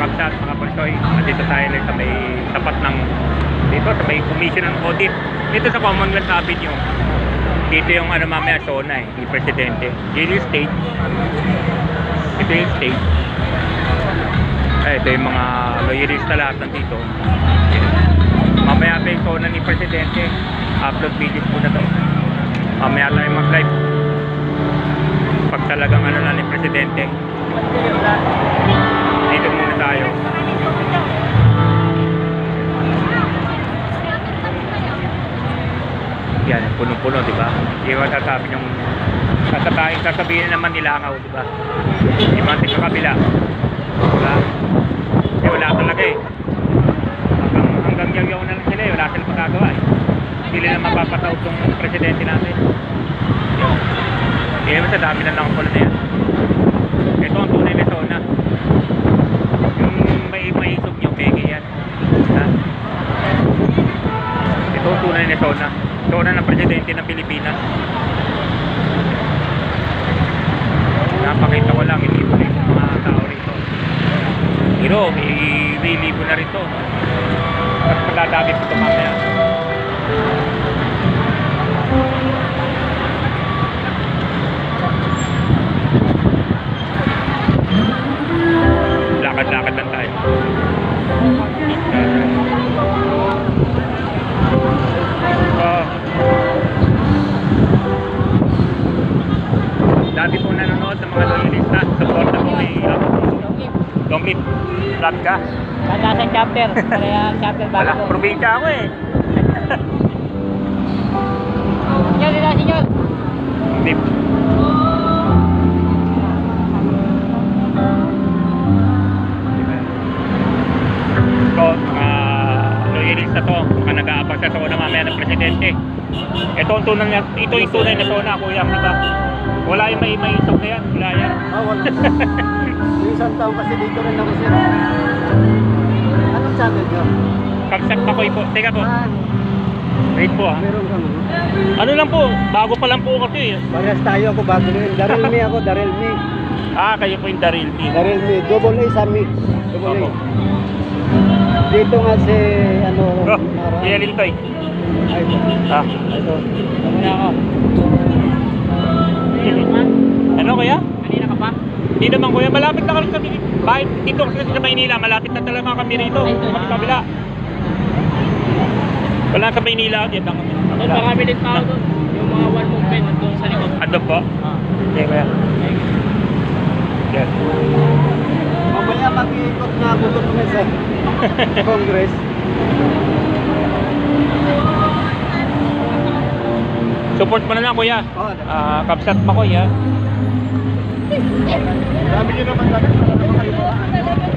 kapsat, mga palsoy. Nandito tayo lang sa may tapat ng dito sa may Commission on Audit. Dito sa Commonwealth Avenue. Dito yung ano mamaya zona eh, ni Presidente. Yun yung stage. Ito yung stage. Eh, ito yung mga loyalista lahat nandito. Mamaya pa yung zona ni Presidente. Upload videos po na to. Mamaya tayo mag-live. Pag talagang ano na ni Presidente. Yan, puno-puno, di ba? Hindi ko sasabi yung sasabihin, sasabihin naman nilangaw, di ba? Yung mga tika kabila. Diba? Eh, wala talaga eh. Hanggang, hanggang yaw-yaw na lang sila eh. Wala silang magagawa eh. Hindi nila mapapataw tong presidente natin. Hindi naman sa dami na lang pala na yan. Ito ang tunay na zona. Yung may maisog nyo, peke yan. Ha? Ito ang tunay na zona. Zona ng presidente ng Pilipinas. Napakita ko lang, hindi po yung mga tao rito. Pero, may may libo na rito. Mas madadami po ito mamaya. Live. Love ka. Tanda sa chapter. Kaya chapter Wala, bago. probinsya ako eh. Senyor, dito, senyor. Live. So, mga loyalista to, mga nag-aabang sa zona mamaya ng presidente. Ito ang tunay na, ito yung tunay na zona, kuya, di ba? Wala yung may may isog na yan, wala yan. Ah, wala. Yung isang taon kasi dito rin ako sir. Anong channel ka? Kapsat pa ko po. Teka po, Ah, wait po ah. meron kang Ano lang po, bago pa lang po kasi. eh. Parehas tayo ako bago rin. Daryl Me ako, Daryl Me. Ah, kayo po yung Daryl P. Daryl Me, double A sa mix. Double Opo. A. Dito nga si, ano, Nara- Yelin Toy. Ay, Ah. ito. Na ako. Hindi naman kuya, malapit na kami kami. Bakit dito kasi sa Maynila, malapit na talaga kami rito. Sa kabila. Wala sa Maynila, dito lang kami. Doon pa kami din tao doon. Yung mga one movement doon sa likod. Ano po? Ah. Okay kuya. Yes. Mamaya mag-iikot na ako doon kami sa Congress. Support mo na lang kuya. Oh, Ah, kapsat pa ko ya. Dami nyo naman dami. Para naman kayo